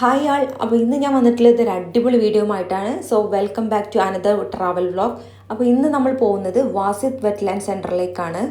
Hi ആൾ അപ്പോൾ ഇന്ന് ഞാൻ വന്നിട്ടുള്ളത് ഒരു അടിപൊളി വീഡിയോ ആയിട്ടാണ്. So welcome back to another travel vlog അപ്പോൾ ഇന്ന് നമ്മൾ പോകുന്നത് വാസിത് വെറ്റ്ലാൻഡ് സെന്ററിലേക്കാണ്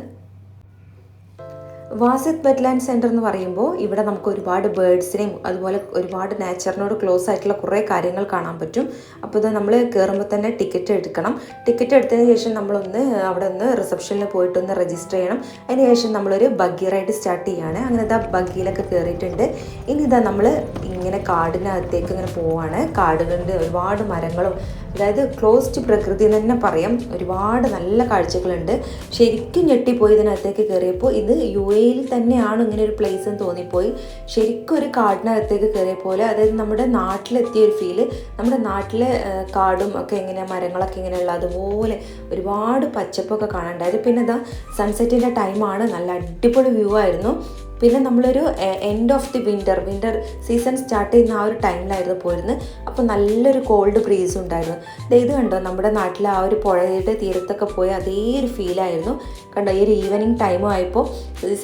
വാസിത് വെറ്റ്ലാൻഡ് സെന്റർ എന്ന് പറയുമ്പോൾ ഇവിടെ നമുക്ക് ഒരുപാട് ബേഡ്സിനെയും അതുപോലെ ഒരുപാട് നേച്ചറിനോട് ക്ലോസ് ആയിട്ടുള്ള കുറേ കാര്യങ്ങൾ കാണാൻ പറ്റും. അപ്പോൾ ഇത് നമ്മൾ കയറുമ്പോൾ തന്നെ ടിക്കറ്റ് എടുക്കണം. ടിക്കറ്റ് എടുത്തതിന് ശേഷം നമ്മളൊന്ന് അവിടെ ഒന്ന് റിസപ്ഷനിൽ പോയിട്ടൊന്ന് രജിസ്റ്റർ ചെയ്യണം. അതിന് ശേഷം നമ്മളൊരു ബഗ്ഗി റൈഡ് സ്റ്റാർട്ട് ചെയ്യാണ്. അങ്ങനെ ഇതാ ബഗ്ഗിയിലൊക്കെ കയറിയിട്ടുണ്ട് ഇനി ഇതാ നമ്മൾ ഇങ്ങനെ കാടിനകത്തേക്ക് ഇങ്ങനെ പോവാണ്. കാടുകളുടെ ഒരുപാട് മരങ്ങളും അതായത് ക്ലോസ്ഡ് പ്രകൃതി എന്ന് തന്നെ പറയാം. ഒരുപാട് നല്ല കാഴ്ചകളുണ്ട്. ശരിക്കും ഞെട്ടിപ്പോയി ഇതിനകത്തേക്ക് കയറിയപ്പോൾ ഇത് യു എയിൽ തന്നെയാണ് ഇങ്ങനെ ഒരു പ്ലേസ് എന്ന് തോന്നിപ്പോയി. ശരിക്കും ഒരു കാടിനകത്തേക്ക് കയറിയ പോലെ അതായത് നമ്മുടെ നാട്ടിലെത്തിയ ഒരു ഫീൽ നമ്മുടെ നാട്ടിലെ കാടും ഒക്കെ ഇങ്ങനെ മരങ്ങളൊക്കെ ഇങ്ങനെയുള്ള അതുപോലെ ഒരുപാട് പച്ചപ്പൊക്കെ കാണാണ്ടായത് പിന്നെ ഇതാ സൺസെറ്റിന്റെ ടൈമാണ് നല്ല അടിപൊളി വ്യൂ ആയിരുന്നു. പിന്നെ നമ്മളൊരു end of the winter winter season start ചെയ്യുന്ന ആ ഒരു ടൈമിലായിരുന്നു പോയിരുന്നത്. അപ്പോൾ നല്ലൊരു കോൾഡ് ബ്രീസ് ഉണ്ടായിരുന്നു. ഇത് കണ്ടോ നമ്മുടെ നാട്ടിലെ ആ ഒരു പുഴയുടെ തീരത്തൊക്കെ പോയ അതേ ഒരു ഫീലായിരുന്നു കണ്ടോ ഈ ഒരു ഈവനിങ് ടൈമും ആയപ്പോൾ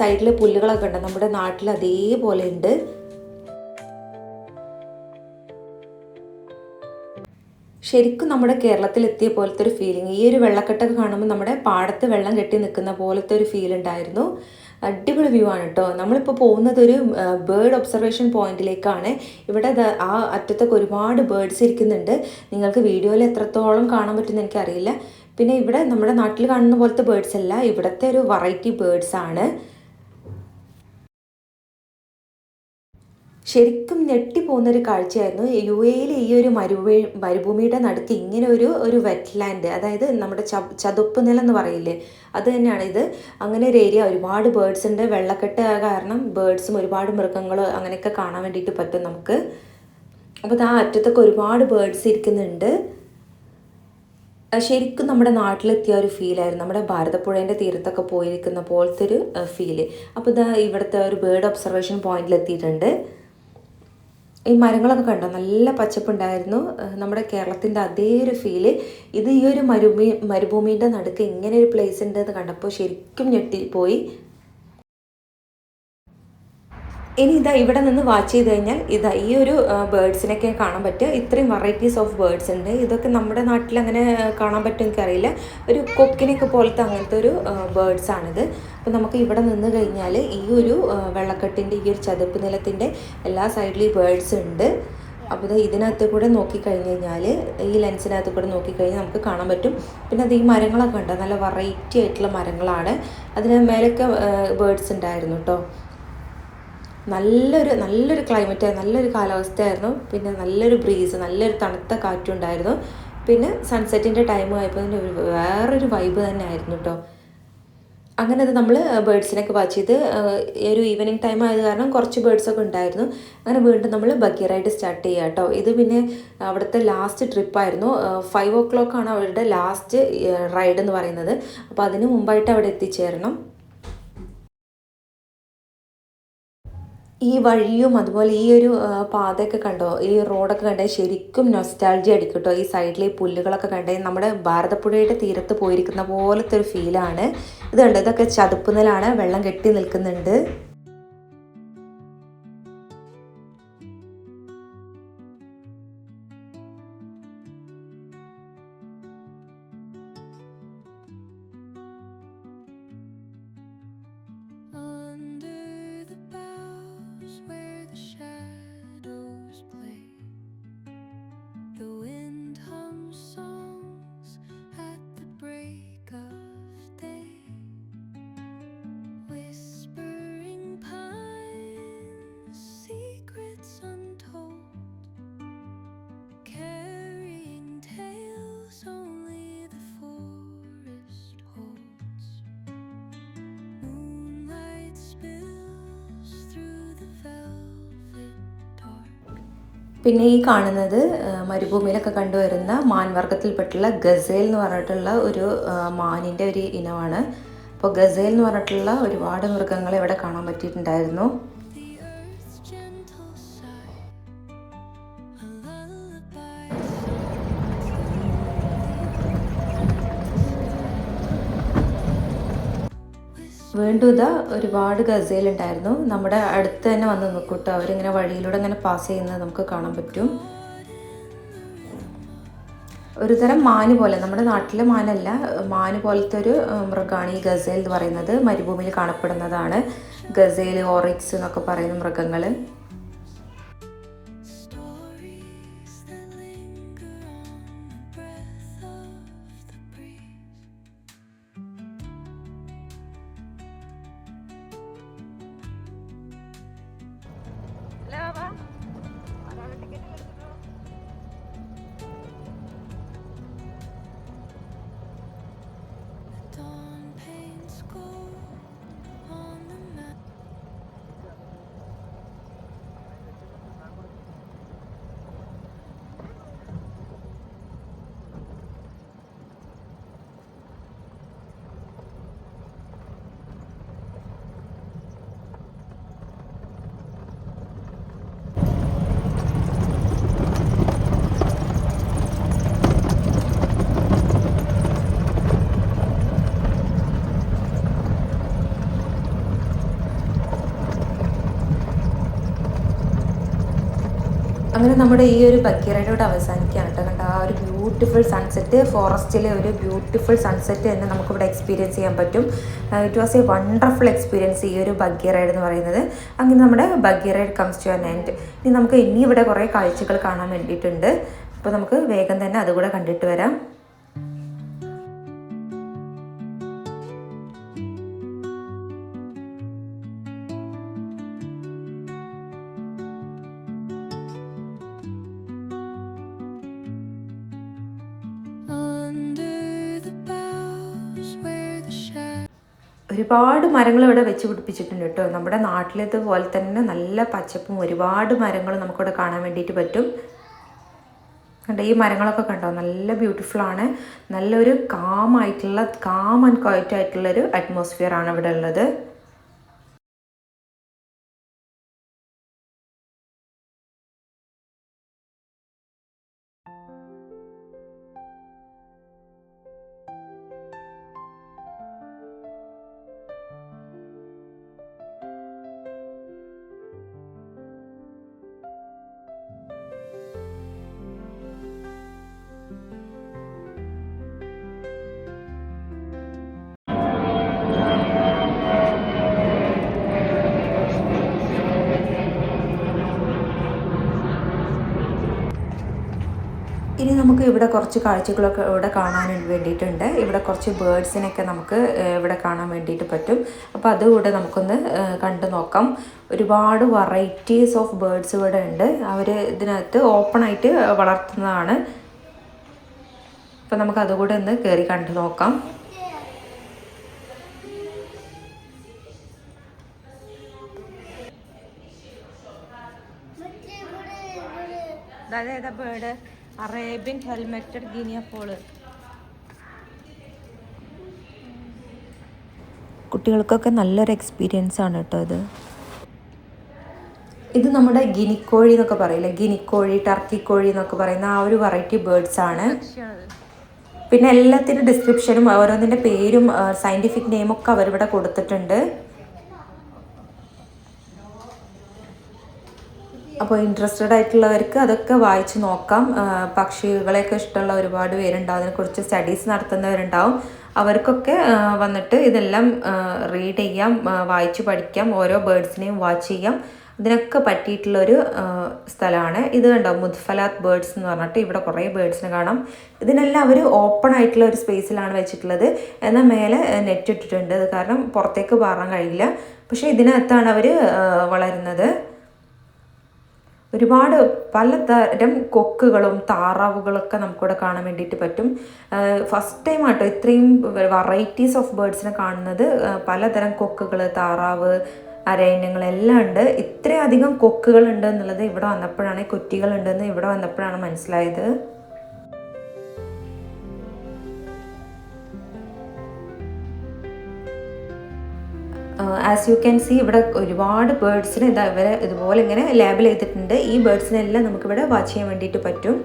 സൈഡിൽ പുല്ലുകളൊക്കെ ഉണ്ട്. നമ്മുടെ നാട്ടിൽ അതേപോലെ ഉണ്ട്. ശരിക്കും നമ്മുടെ കേരളത്തിൽ എത്തിയ പോലത്തെ ഒരു ഫീലിംഗ് ഈ ഒരു വെള്ളക്കെട്ടൊക്കെ കാണുമ്പോൾ നമ്മുടെ പാടത്ത് വെള്ളം കെട്ടി നിൽക്കുന്ന പോലത്തെ ഒരു ഫീൽ ഉണ്ടായിരുന്നു. അടിപൊളി വ്യൂ ആണ് കേട്ടോ നമ്മളിപ്പോൾ പോകുന്നത് ഒരു ബേർഡ് ഒബ്സർവേഷൻ പോയിന്റിലേക്കാണ് ഇവിടെ ആ അറ്റത്തൊക്കെ ഒരുപാട് ബേർഡ്സ് ഇരിക്കുന്നുണ്ട്. നിങ്ങൾക്ക് വീഡിയോയിൽ എത്രത്തോളം കാണാൻ പറ്റുമെന്ന് എനിക്കറിയില്ല. പിന്നെ ഇവിടെ നമ്മുടെ നാട്ടിൽ കാണുന്ന പോലത്തെ ബേർഡ്സ് അല്ല. ഇവിടുത്തെ ഒരു വെറൈറ്റി ബേർഡ്സ് ആണ്. ശരിക്കും ഞെട്ടിപ്പോകുന്ന ഒരു കാഴ്ചയായിരുന്നു യു എയിൽ ഈ ഒരു മരുഭൂമി മരുഭൂമിയുടെ നടുക്ക് ഇങ്ങനെ ഒരു ഒരു വെറ്റ്ലാൻഡ് അതായത് നമ്മുടെ ചതുപ്പ് നിലം എന്ന് പറയില്ലേ? അത് തന്നെയാണ് ഇത്. അങ്ങനെ ഒരു ഏരിയ ഒരുപാട് ബേർഡ്സ് ഉണ്ട്. വെള്ളക്കെട്ട് കാരണം ബേർഡ്സും ഒരുപാട് മൃഗങ്ങളും അങ്ങനെയൊക്കെ കാണാൻ വേണ്ടിയിട്ട് പറ്റും നമുക്ക്. അപ്പോൾ ആ അറ്റത്തൊക്കെ ഒരുപാട് ബേർഡ്സ് ഇരിക്കുന്നുണ്ട്. ശരിക്കും നമ്മുടെ നാട്ടിലെത്തിയ ഒരു ഫീലായിരുന്നു നമ്മുടെ ഭാരതപ്പുഴേന്റെ തീരത്തൊക്കെ പോയിരിക്കുന്ന പോലത്തെ ഒരു ഫീൽ അപ്പോൾ ഇതാ ഇവിടുത്തെ ഒരു ബേർഡ് ഒബ്സർവേഷൻ പോയിന്റിൽ എത്തിയിട്ടുണ്ട് ഈ മരങ്ങളൊക്കെ കണ്ടോ? നല്ല പച്ചപ്പുണ്ടായിരുന്നു. നമ്മുടെ കേരളത്തിന്റെ അതേ ഒരു ഫീൽ ഇത് ഈ ഒരു മരുഭൂമി മരുഭൂമിയുടെ നടുക്ക് ഇങ്ങനെ ഒരു പ്ലേസ് ഉണ്ട് എന്ന് കണ്ടപ്പോൾ ശരിക്കും ഞെട്ടിപ്പോയി. ഇനി ഇതാ ഇവിടെ നിന്ന് വാച്ച് ചെയ്ത് കഴിഞ്ഞാൽ ഇതാ ഈ ഒരു ബേഡ്സിനൊക്കെ കാണാൻ പറ്റുക ഇത്രയും വെറൈറ്റീസ് ഓഫ് ബേഡ്സ് ഉണ്ട്. ഇതൊക്കെ നമ്മുടെ നാട്ടിൽ അങ്ങനെ കാണാൻ പറ്റും എനിക്കറിയില്ല. ഒരു കൊക്കിനൊക്കെ പോലത്തെ അങ്ങനത്തെ ഒരു ബേഡ്സ് ആണിത്. അപ്പോൾ നമുക്ക് ഇവിടെ നിന്ന് കഴിഞ്ഞാൽ ഈ ഒരു വെള്ളക്കെട്ടിന്റെ ഈ ഒരു ചതുപ്പ് നിലത്തിന്റെ എല്ലാ സൈഡിലും ഈ ബേർഡ്സ് ഉണ്ട്. അപ്പോൾ ഇത് ഇതിനകത്ത് കൂടെ നോക്കിക്കഴിഞ്ഞ് കഴിഞ്ഞാൽ ഈ ലെൻസിനകത്ത് കൂടെ നോക്കിക്കഴിഞ്ഞാൽ നമുക്ക് കാണാൻ പറ്റും. പിന്നെ അത് ഈ മരങ്ങളൊക്കെ ഉണ്ട്. നല്ല വെറൈറ്റി ആയിട്ടുള്ള മരങ്ങളാണ്. അതിന് മേലൊക്കെ ബേഡ്സ് ഉണ്ടായിരുന്നു കേട്ടോ നല്ലൊരു നല്ലൊരു ക്ലൈമറ്റ് നല്ലൊരു കാലാവസ്ഥയായിരുന്നു. പിന്നെ നല്ലൊരു ബ്രീസ് നല്ലൊരു തണുത്ത കാറ്റും ഉണ്ടായിരുന്നു പിന്നെ സൺസെറ്റിന്റെ ടൈം ആയപ്പോൾ ഒരു വേറൊരു വൈബ് തന്നെ ആയിരുന്നു കേട്ടോ അങ്ങനെ അത് നമ്മൾ ബേഡ്സിനൊക്കെ വാച്ച് ചെയ്ത് ഒരു ഈവനിങ് ടൈം ആയത് കാരണം കുറച്ച് ബേഡ്സൊക്കെ ഉണ്ടായിരുന്നു. അങ്ങനെ വീണ്ടും നമ്മൾ ബക്കീറായിട്ട് റൈഡ് സ്റ്റാർട്ട് ചെയ്യുക കേട്ടോ ഇത് പിന്നെ അവിടുത്തെ ലാസ്റ്റ് ട്രിപ്പായിരുന്നു ഫൈവ് ഓ ക്ലോക്കാണ് അവരുടെ ലാസ്റ്റ് റൈഡ് എന്ന് പറയുന്നത്. അപ്പോൾ അതിന് മുമ്പായിട്ട് അവിടെ എത്തിച്ചേരണം. ഈ വഴിയും അതുപോലെ ഈ ഒരു പാതയൊക്കെ കണ്ടോ? ഈ റോഡൊക്കെ കണ്ടേ ശരിക്കും നൊസ്റ്റാൾജി അടിക്കും കേട്ടോ. ഈ സൈഡിലെ പുല്ലുകളൊക്കെ കണ്ടേ നമ്മുടെ ഭാരതപ്പുഴയുടെ തീരത്ത് പോയിരിക്കുന്ന പോലത്തെ ഒരു ഫീലാണ് ഇത് കണ്ടോ? ഇതൊക്കെ ചതുപ്പുനിലാണ് വെള്ളം കെട്ടി നിൽക്കുന്നുണ്ട്. പിന്നെ ഈ കാണുന്നത് മരുഭൂമിയിലൊക്കെ കണ്ടുവരുന്ന മാൻവർഗത്തിൽപ്പെട്ടുള്ള ഗസേൽ എന്ന് പറഞ്ഞിട്ടുള്ള ഒരു മാനിന്റെ ഒരു ഇനമാണ്. അപ്പോൾ ഗസേൽ എന്ന് പറഞ്ഞിട്ടുള്ള ഒരുപാട് മൃഗങ്ങളെ ഇവിടെ കാണാൻ പറ്റിയിട്ടുണ്ടായിരുന്നു. വീണ്ടും ഇതാ ഒരുപാട് ഗസയിലുണ്ടായിരുന്നു നമ്മുടെ അടുത്ത് തന്നെ വന്ന് നിൽക്കൂട്ടോ അവരിങ്ങനെ വഴിയിലൂടെ ഇങ്ങനെ പാസ് ചെയ്യുന്നത് നമുക്ക് കാണാൻ പറ്റും. ഒരു തരം മാന് പോലെ നമ്മുടെ നാട്ടിലെ മാനല്ല മാന് പോലത്തെ ഒരു മൃഗമാണ് ഈ ഗസേൽ എന്ന് പറയുന്നത്. മരുഭൂമിയിൽ കാണപ്പെടുന്നതാണ്. ഗസേൽ ഓറിക്സ് എന്നൊക്കെ പറയുന്ന മൃഗങ്ങൾ അങ്ങനെ നമ്മുടെ ഈ ഒരു ബക്കീറൈഡോട് അവസാനിക്കുകയാണ് കേട്ടോ. കണ്ട ആ ഒരു ബ്യൂട്ടിഫുൾ സൺസെറ്റ് ഫോറസ്റ്റിലെ ഒരു ബ്യൂട്ടിഫുൾ സൺസെറ്റ് തന്നെ നമുക്കിവിടെ എക്സ്പീരിയൻസ് ചെയ്യാൻ പറ്റും. It was a wonderful experience ഈ ഒരു ബഗ്ഗി റൈഡ് എന്ന് പറയുന്നത്. അങ്ങനെ നമ്മുടെ buggy ride comes to an end ഇനി നമുക്ക് ഇനി ഇവിടെ കുറേ കാഴ്ചകൾ കാണാൻ വേണ്ടിയിട്ടുണ്ട്. അപ്പോൾ നമുക്ക് വേഗം തന്നെ അതുകൂടെ കണ്ടിട്ട് വരാം. ഒരുപാട് മരങ്ങൾ ഇവിടെ വെച്ച് പിടിപ്പിച്ചിട്ടുണ്ട് കേട്ടോ. നമ്മുടെ നാട്ടിലേതുപോലെ തന്നെ നല്ല പച്ചപ്പും ഒരുപാട് മരങ്ങൾ നമുക്കിവിടെ കാണാൻ വേണ്ടിയിട്ട് പറ്റും. കണ്ടോ ഈ മരങ്ങളൊക്കെ കണ്ടോ? നല്ല ബ്യൂട്ടിഫുൾ ആണ്. നല്ലൊരു കാമായിട്ടുള്ള കാം ആൻഡ് ക്വയറ്റ് ആയിട്ടുള്ളൊരു അറ്റ്മോസ്ഫിയർ ആണ് ഇവിടെ ഉള്ളത്. നമുക്ക് ഇവിടെ കുറച്ച് കാഴ്ചകളൊക്കെ ഇവിടെ കാണാൻ വേണ്ടിയിട്ടുണ്ട്. ഇവിടെ കുറച്ച് ബേഡ്സിനൊക്കെ നമുക്ക് ഇവിടെ കാണാൻ വേണ്ടിയിട്ട് പറ്റും. അപ്പോൾ അതുകൂടെ നമുക്കൊന്ന് കണ്ടു നോക്കാം. ഒരുപാട് വെറൈറ്റീസ് ഓഫ് ബേഡ്സ് ഇവിടെ ഉണ്ട്. അവർ ഇതിനകത്ത് ഓപ്പണായിട്ട് വളർത്തുന്നതാണ്. അപ്പോൾ നമുക്ക് അതുകൂടെ ഒന്ന് കയറി കണ്ടു നോക്കാം. അതേതാ bird Arabian helmeted guinea fowl കുട്ടികൾക്കൊക്കെ നല്ലൊരു എക്സ്പീരിയൻസ് ആണ് കേട്ടോ ഇത്. ഇത് നമ്മുടെ ഗിനിക്കോഴി എന്നൊക്കെ പറയില്ലേ? ഗിനിക്കോഴി ടർക്കി കോഴി എന്നൊക്കെ പറയുന്ന ആ ഒരു വെറൈറ്റി ബേർഡ്സ് ആണ്. പിന്നെ എല്ലാത്തിന്റെ ഡിസ്ക്രിപ്ഷനും ഓരോന്നിന്റെ പേരും സയന്റിഫിക് നെയിമൊക്കെ അവരിവിടെ കൊടുത്തിട്ടുണ്ട്. അപ്പോൾ ഇൻട്രസ്റ്റഡ് ആയിട്ടുള്ളവർക്ക് അതൊക്കെ വായിച്ച് നോക്കാം. പക്ഷികളെയൊക്കെ ഇഷ്ടമുള്ള ഒരുപാട് പേരുണ്ടാവും അതിനെക്കുറിച്ച് സ്റ്റഡീസ് നടത്തുന്നവരുണ്ടാവും. അവർക്കൊക്കെ വന്നിട്ട് ഇതെല്ലാം റീഡ് ചെയ്യാം വായിച്ച് പഠിക്കാം ഓരോ ബേഡ്സിനെയും വാച്ച് ചെയ്യാം. ഇതിനൊക്കെ പറ്റിയിട്ടുള്ളൊരു സ്ഥലമാണ്. ഇത് കണ്ടോ? മുദ്ഫലാത്ത് ബേഡ്സ് എന്ന് പറഞ്ഞിട്ട് ഇവിടെ കുറേ ബേഡ്സിനെ കാണാം. ഇതിനെല്ലാം അവർ ഓപ്പൺ ആയിട്ടുള്ള ഒരു സ്പേസിലാണ് വെച്ചിട്ടുള്ളത്. എന്നാൽ മേലെ നെറ്റ് ഇട്ടിട്ടുണ്ട്. കാരണം പുറത്തേക്ക് പാറാൻ കഴിയില്ല. പക്ഷേ ഇതിനകത്താണ് അവർ വളരുന്നത്. ഒരുപാട് പലതരം കൊക്കുകളും താറാവുകളൊക്കെ നമുക്കിവിടെ കാണാൻ വേണ്ടിയിട്ട് പറ്റും. ഫസ്റ്റ് ടൈം ആട്ടോ ഇത്രയും വെറൈറ്റീസ് ഓഫ് ബേർഡ്സിനെ കാണുന്നത്. പലതരം കൊക്കുകൾ താറാവ് അരയന്യങ്ങൾ എല്ലാം ഉണ്ട്. ഇത്രയധികം കൊക്കുകൾ ഉണ്ട് എന്നുള്ളത് ഇവിടെ വന്നപ്പോഴാണ് കുറ്റികൾ ഉണ്ടെന്ന് ഇവിടെ വന്നപ്പോഴാണ് മനസ്സിലായത്. ആസ് യു ക്യാൻ സി ഇവിടെ ഒരുപാട് ബേർഡ്സിനെ ഇതാ ഇവരെ ഇതുപോലെ ഇങ്ങനെ ലേബിൾ ചെയ്തിട്ടുണ്ട്. ഈ ബേർഡ്സിനെല്ലാം നമുക്കിവിടെ വാച്ച് ചെയ്യാൻ വേണ്ടിയിട്ട് പറ്റും.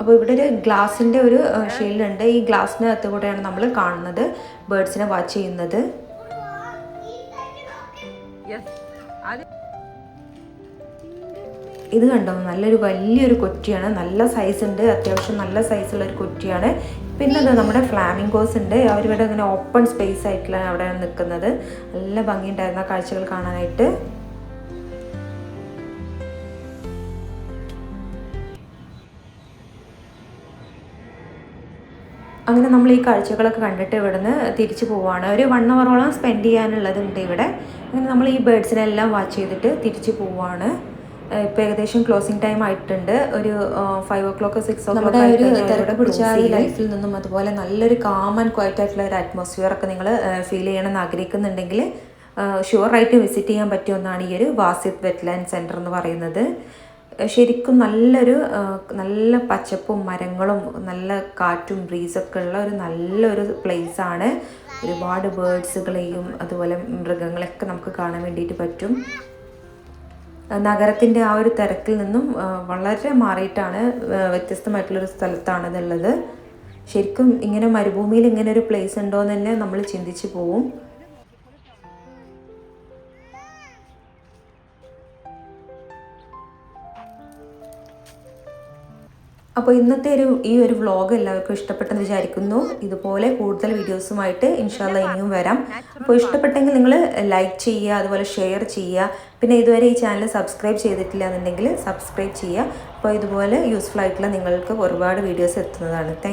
അപ്പോൾ ഇവിടെ ഒരു ഗ്ലാസിന്റെ ഒരു ഷീൽഡ് ഉണ്ട്. ഈ ഗ്ലാസ്സിനകത്ത് കൂടെയാണ് നമ്മൾ കാണുന്നത് ബേർഡ്സിനെ വാച്ച് ചെയ്യുന്നത്. Yes. ഇത് കണ്ടോ? നല്ലൊരു വലിയൊരു കൊറ്റിയാണ്. നല്ല സൈസ് ഉണ്ട്. അത്യാവശ്യം നല്ല സൈസുള്ള ഒരു കൊറ്റിയാണ്. പിന്നെ അത് നമ്മുടെ ഫ്ലാമിംഗോസ് ഉണ്ട്. അവരിവിടെ അങ്ങനെ ഓപ്പൺ സ്പേസ് ആയിട്ടുള്ള അവിടെ നിൽക്കുന്നത്. നല്ല ഭംഗിയുണ്ടായിരുന്ന കാഴ്ചകൾ കാണാനായിട്ട്. അങ്ങനെ നമ്മൾ ഈ കാഴ്ചകളൊക്കെ കണ്ടിട്ട് ഇവിടുന്ന് തിരിച്ചു പോവാണ്. ഒരു വൺ അവറോളം സ്പെൻഡ് ചെയ്യാനുള്ളതുണ്ട് ഇവിടെ. അങ്ങനെ നമ്മൾ ഈ ബേഡ്സിനെല്ലാം വാച്ച് ചെയ്തിട്ട് തിരിച്ചു പോവാണ്. ഇപ്പോൾ ഏകദേശം ക്ലോസിംഗ് ടൈം ആയിട്ടുണ്ട്. ഒരു five o'clock six o നമ്മുടെ ഒരു പിടിച്ച ലൈഫിൽ നിന്നും അതുപോലെ നല്ലൊരു കാം ആൻഡ് ക്വയറ്റ് ആയിട്ടുള്ള ഒരു അറ്റ്മോസ്ഫിയർ ഒക്കെ നിങ്ങൾ ഫീൽ ചെയ്യണമെന്ന് ആഗ്രഹിക്കുന്നുണ്ടെങ്കിൽ ഷുവറായിട്ട് വിസിറ്റ് ചെയ്യാൻ പറ്റുമെന്നാണ് ഈ ഒരു വാസിത് വെറ്റ്ലാൻഡ് സെന്റർ എന്ന് പറയുന്നത്. ശരിക്കും നല്ലൊരു നല്ല പച്ചപ്പും മരങ്ങളും നല്ല കാറ്റും ബ്രീസൊക്കെ ഉള്ള ഒരു നല്ലൊരു ആണ്. ഒരുപാട് ബേഡ്സുകളെയും അതുപോലെ മൃഗങ്ങളെയൊക്കെ നമുക്ക് കാണാൻ വേണ്ടിയിട്ട് പറ്റും. നഗരത്തിന്റെ ആ ഒരു തിരക്കിൽ നിന്നും വളരെ മാറിയിട്ടാണ് വ്യത്യസ്തമായിട്ടുള്ളൊരു സ്ഥലത്താണ് ഇതുള്ളത്. ശരിക്കും ഇങ്ങനെ മരുഭൂമിയിൽ ഇങ്ങനെ ഒരു പ്ലേസ് ഉണ്ടോ എന്ന് തന്നെ നമ്മൾ ചിന്തിച്ചു പോവും. അപ്പോൾ ഇന്നത്തെ ഒരു ഈ ഒരു വ്ളോഗ് എല്ലാവർക്കും ഇഷ്ടപ്പെട്ടെന്ന് വിചാരിക്കുന്നു. ഇതുപോലെ കൂടുതൽ വീഡിയോസുമായിട്ട് ഇൻഷാല്ല ഇനിയും വരാം. അപ്പോൾ ഇഷ്ടപ്പെട്ടെങ്കിൽ നിങ്ങൾ ലൈക്ക് ചെയ്യുക അതുപോലെ ഷെയർ ചെയ്യുക. പിന്നെ ഇതുവരെ ഈ ചാനൽ സബ്സ്ക്രൈബ് ചെയ്തിട്ടില്ല എന്നുണ്ടെങ്കിൽ സബ്സ്ക്രൈബ് ചെയ്യുക. അപ്പോൾ ഇതുപോലെ യൂസ്ഫുൾ ആയിട്ടുള്ള നിങ്ങൾക്ക് ഒരുപാട് വീഡിയോസ് എത്തുന്നതാണ്.